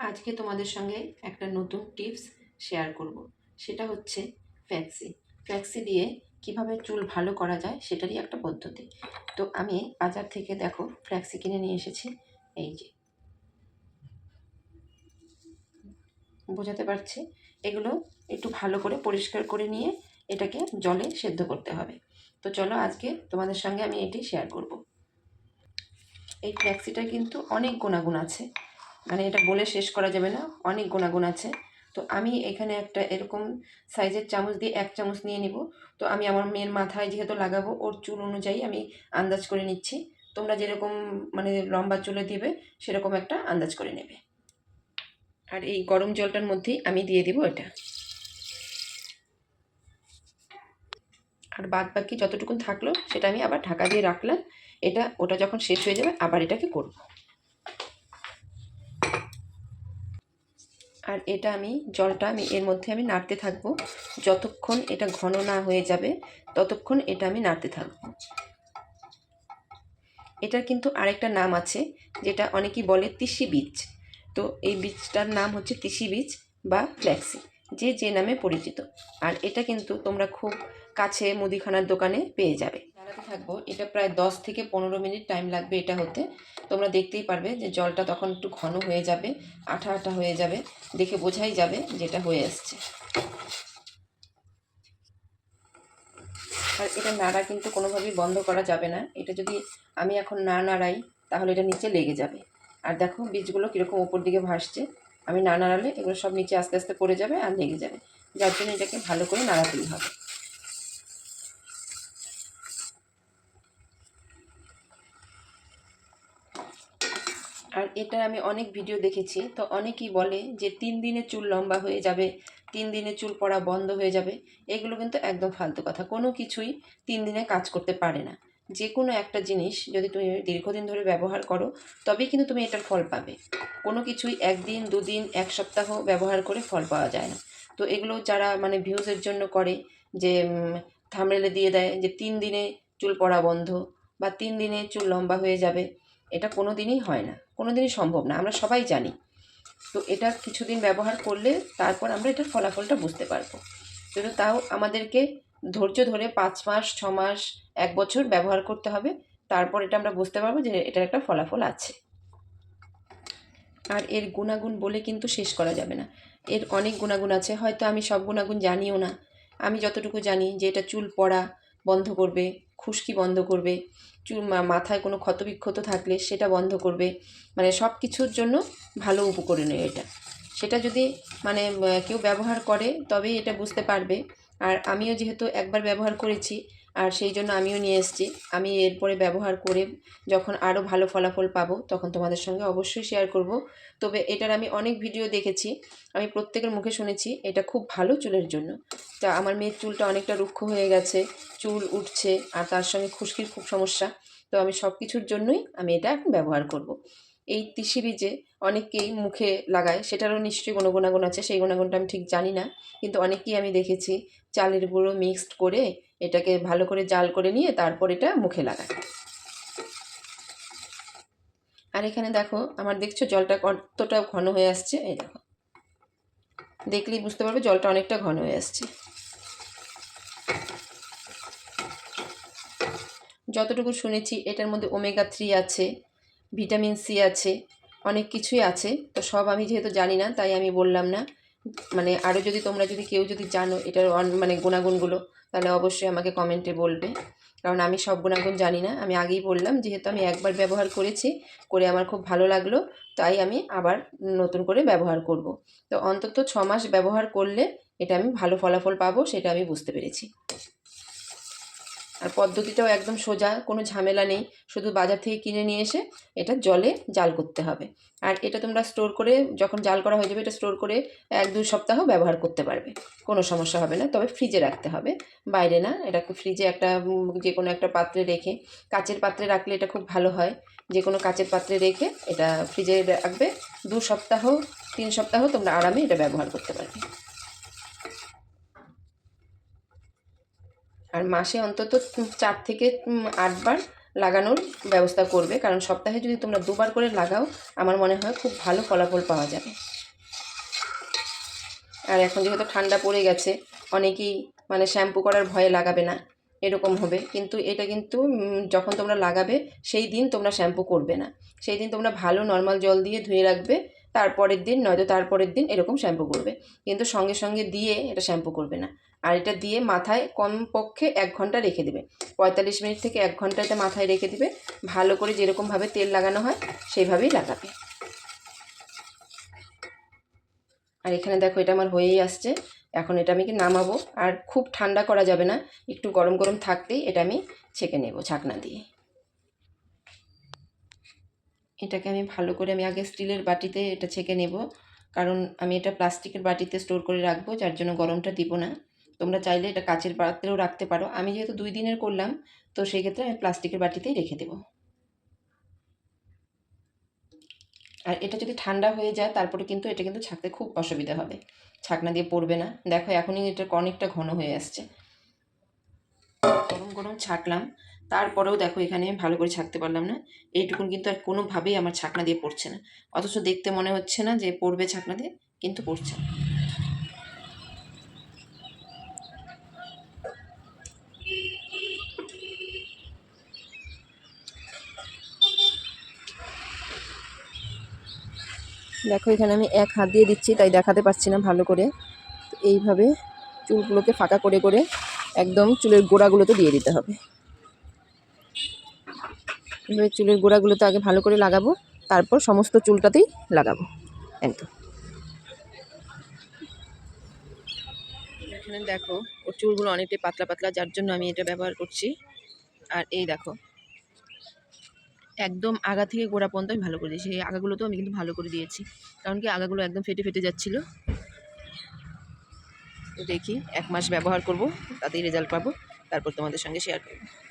আজকে তোমাদের সঙ্গে একটা নতুন টিপস শেয়ার করব। সেটা হচ্ছে ফ্যাক্সি। ফ্যাক্সি দিয়ে কীভাবে চুল ভালো করা যায় সেটারই একটা পদ্ধতি। তো আমি বাজার থেকে দেখো ফ্ল্যাক্সি কিনে নিয়ে এসেছি। এই যে। বোঝাতে পারছি? এগুলো একটু ভালো করে পরিষ্কার করে নিয়ে এটাকে জলে সেদ্ধ করতে হবে। তো চলো আজকে তোমাদের সঙ্গে আমি এটি শেয়ার করব। এই ফ্ল্যাক্সিটা কিন্তু অনেক গুণাগুণ আছে। মানে এটা বলে শেষ করা যাবে না, অনেক গুণাগুণ আছে। তো আমি এখানে একটা এরকম সাইজের চামচ দিয়ে এক চামচ নিয়ে নিব। তো আমি আমার মেয়ের মাথায় যেহেতু লাগাবো, ওর চুল অনুযায়ী আমি আন্দাজ করে নিচ্ছি। তোমরা যেরকম মানে লম্বা চুলে দিবে, সেরকম একটা আন্দাজ করে নেবে। আর এই গরম জলটার মধ্যেই আমি দিয়ে দিব এটা। আর বাদ বাকি যতটুকুন থাকল, সেটা আমি আবার ঢাকা দিয়ে রাখলাম। এটা, ওটা যখন শেষ হয়ে যাবে, আবার এটাকে করব। আর এটা আমি, জলটা আমি, এর মধ্যে আমি নাড়তে থাকব। যতক্ষণ এটা ঘন না হয়ে যাবে, ততক্ষণ এটা আমি নাড়তে থাকব। এটার কিন্তু আরেকটা নাম আছে, যেটা অনেকেই বলে তিসি বীজ। তো এই বীজটার নাম হচ্ছে তিসি বীজ বা ফ্ল্যাক্সি যে যে নামে পরিচিত। আর এটা কিন্তু তোমরা খুব কাছে মুদিখানার দোকানে পেয়ে যাবে। নাড়াতে থাকব। এটা প্রায় দশ থেকে পনেরো মিনিট টাইম লাগবে এটা হতে। তোমরা দেখতেই পারবে যে জলটা তখন একটু ঘন হয়ে যাবে, আঠা আঠা হয়ে যাবে। দেখে বোঝাই যাবে যেটা হয়ে আসছে। আর এটা নাড়া কিন্তু কোনোভাবেই বন্ধ করা যাবে না। এটা যদি আমি এখন না নাড়াই, তাহলে এটা নিচে লেগে যাবে। আর দেখো বীজগুলো কীরকম ওপর দিকে ভাসছে। আমি না নাড়ালে এগুলো সব নিচে আস্তে আস্তে পড়ে যাবে আর লেগে যাবে। যার জন্য এটাকে ভালো করে নাড়াতেই হবে আর এটা আমি অনেক ভিডিও দেখেছি। তো অনেকেই বলে যে তিন দিনে চুল লম্বা হয়ে যাবে, তিন দিনে চুল পড়া বন্ধ হয়ে যাবে, এগুলো কিন্তু একদম ফালতু কথা। কোনো কিছুই তিন দিনে কাজ করতে পারে না। যে কোনো একটা জিনিস যদি তুমি দীর্ঘদিন ধরে ব্যবহার করো, তবেই কিন্তু তুমি এটার ফল পাবে। কোনো কিছুই একদিন, দুদিন, এক সপ্তাহ ব্যবহার করে ফল পাওয়া যায় না। তো এগুলো যারা মানে ভিউজের জন্য করে যে থামড়েলে দিয়ে দেয় যে তিন দিনে চুল পড়া বন্ধ বা তিন দিনে চুল লম্বা হয়ে যাবে এটা কোনো দিনই হয় না কোনো দিনই সম্ভব না, আমরা সবাই জানি। তো এটা কিছুদিন ব্যবহার করলে তারপর আমরা এটার ফলাফলটা বুঝতে পারব। কিন্তু তাও আমাদেরকে ধৈর্য ধরে পাঁচ মাস, ছ মাস, এক বছর ব্যবহার করতে হবে, তারপর এটা আমরা বুঝতে পারব যে এটার একটা ফলাফল আছে। আর এর গুণাগুণ বলে কিন্তু শেষ করা যাবে না। এর অনেক গুণাগুণ আছে, হয়তো আমি সব গুণাগুণ জানিও না। আমি যতটুকু জানি যে এটা চুল পড়া বন্ধ করবে, খুশকি বন্ধ করবে চুল মাথায় কোনো ক্ষতবিক্ষত থাকলে সেটা বন্ধ করবে। মানে সব কিছুর জন্য ভালো উপকরণীয় এটা। সেটা যদি মানে কেউ ব্যবহার করে তবেই এটা বুঝতে পারবে। আর আমিও যেহেতু একবার ব্যবহার করেছি আর সেই জন্য আমিও নিয়ে এসেছি। আমি এরপরে ব্যবহার করে যখন আরও ভালো ফলাফল পাবো, তখন তোমাদের সঙ্গে অবশ্যই শেয়ার করব। তবে এটার আমি অনেক ভিডিও দেখেছি, আমি প্রত্যেকের মুখে শুনেছি, এটা খুব ভালো চুলের জন্য। তা আমার মেয়ের চুলটা অনেকটা রুক্ষ হয়ে গেছে, চুল উঠছে, আর তার সঙ্গে খুশকির খুব সমস্যা। তো আমি সব কিছুর জন্যই আমি এটা ব্যবহার করব। এই তিসি বীজে অনেকেই মুখে লাগায়, সেটারও নিশ্চয়ই কোনো গুণাগুণ আছে, সেই গুণাগুণটা আমি ঠিক জানি না। কিন্তু অনেকেই আমি দেখেছি চালের গুঁড়ো মিক্সড করে এটাকে ভালো করে জাল করে নিয়ে তারপর এটা মুখে লাগায়। আর এখানে দেখো, আমার দেখছ জলটা কতটা ঘন হয়ে আসছে, এই দেখো। দেখলেই বুঝতে পারবে জলটা অনেকটা ঘন হয়ে আসছে। যতটুকু শুনেছি, এটার মধ্যে ওমেগা থ্রি আছে। ভিটামিন সি আছে, অনেক কিছুই আছে, তো সব আমি যেহেতু জানি না, তাই আমি বললাম না। মানে আরও যদি তোমরা যদি কেউ যদি জানো এটার মানে গুণাগুণগুলো, তাহলে অবশ্যই আমাকে কমেন্টে বলবে। কারণ আমি সব গুণাগুণ জানি না, আমি আগেই বললাম, যেহেতু আমি একবার ব্যবহার করেছি, করে আমার খুব ভালো লাগল, তাই আমি আবার নতুন করে ব্যবহার করব। তো অন্তত ছ মাস ব্যবহার করলে এটা আমি ভালো ফলাফল পাবো, সেটা আমি বুঝতে পেরেছি। আর পদ্ধতিটাও একদম সোজা, কোনো ঝামেলা নেই। শুধু বাজার থেকে কিনে নিয়ে এসে এটা জলে জাল করতে হবে। আর এটা তোমরা স্টোর করে যখন জাল করা হয়ে যাবে, এটা স্টোর করে এক দুই সপ্তাহ ব্যবহার করতে পারবে। কোনো সমস্যা হবে না। তবে ফ্রিজে রাখতে হবে। বাইরে না, এটাকে ফ্রিজে একটা যে কোনো একটা পাত্রে রেখে, কাচের পাত্রে রাখলে এটা খুব ভালো হয়। যে কোনো কাচের পাত্রে রেখে এটা ফ্রিজে রাখবে। দু সপ্তাহ, তিন সপ্তাহ তোমরা আরামে এটা ব্যবহার করতে পারবে। আর মাসে অন্তত চার থেকে আটবার লাগানোর ব্যবস্থা করবে। কারণ সপ্তাহে যদি তোমরা দুবার করে লাগাও, আমার মনে হয় খুব ভালো ফলাফল পাওয়া যাবে। আর এখন যেহেতু ঠান্ডা পড়ে গেছে, অনেকেই মানে শ্যাম্পু করার ভয়ে লাগাবে না, এরকম হবে। কিন্তু এটা কিন্তু যখন তোমরা লাগাবে, সেই দিন তোমরা শ্যাম্পু করবে না। সেই দিন তোমরা ভালো নর্মাল জল দিয়ে ধুয়ে রাখবে, তারপরের দিন, নয়তো তারপরের দিন এরকম শ্যাম্পু করবে। কিন্তু সঙ্গে সঙ্গে দিয়ে এটা শ্যাম্পু করবে না। আর এটা দিয়ে মাথায় কমপক্ষে এক ঘণ্টা রেখে দেবে। পঁয়তাল্লিশ মিনিট থেকে এক ঘণ্টা এটা মাথায় রেখে দিবে। ভালো করে যেরকমভাবে তেল লাগানো হয় সেইভাবেই লাগাবে। আর এখানে দেখো এটা আমার হয়েই আসছে। এখন এটা আমি কি নামাবো? আর খুব ঠান্ডা করা যাবে না। একটু গরম গরম থাকতেই এটা আমি ছেঁকে নেব ছাকনা দিয়ে। এটাকে আমি ভালো করে আমি আগে স্টিলের বাটিতে এটা ছেঁকে নেব। কারণ আমি এটা প্লাস্টিকের বাটিতে স্টোর করে রাখব, যার জন্য গরমটা দিব না। তোমরা চাইলে এটা কাচের পাত্রেও রাখতে পারো। আমি যেহেতু দুই দিনের করলাম, তো সেই ক্ষেত্রে আমি প্লাস্টিকের বাটিতেই রেখে দেবো। আর এটা যদি ঠান্ডা হয়ে যায়, তারপরে কিন্তু এটা কিন্তু ছাকতে খুব অসুবিধা হবে। ছাকনা দিয়ে পড়বে না। দেখো, এখনই এটা অনেকটা ঘন হয়ে আসছে। গরম গরম ছাকলাম। তারপরেও দেখো, এখানে ভালো করে ছাকতে পারলাম না। এইটুকুন কিন্তু আর কোনোভাবেই আমার ছাকনা দিয়ে পড়ছে না। অথচ দেখতে মনে হচ্ছে না যে পড়বে ছাকনা দিয়ে, কিন্তু পড়ছে না। দেখো, এখানে আমি এক হাত দিয়ে দিচ্ছি, তাই দেখাতে পারছি না ভালো করে। তো এইভাবে চুলগুলোকে ফাঁকা করে করে একদম চুলের গোড়াগুলোতে দিয়ে দিতে হবে। এভাবে চুলের গোড়াগুলোতে আগে ভালো করে লাগাবো, তারপর সমস্ত চুলটাতেই লাগাবো, একদম। এখানে দেখো ওর চুলগুলো অনেকটাই পাতলা পাতলা, যার জন্য আমি এটা ব্যবহার করছি। আর এই দেখো একদম আগা থেকে গোড়া পর্যন্ত আমি ভালো করে দিয়েছি। এই আগাগুলো তো আমি কিন্তু ভালো করে দিয়েছি। কারণ কি আগাগুলো একদম ফেটে ফেটে যাচ্ছিল। তো দেখি, এক মাস ব্যবহার করব, তাতেই রেজাল্ট পাবো। তারপর তোমাদের সঙ্গে শেয়ার করব।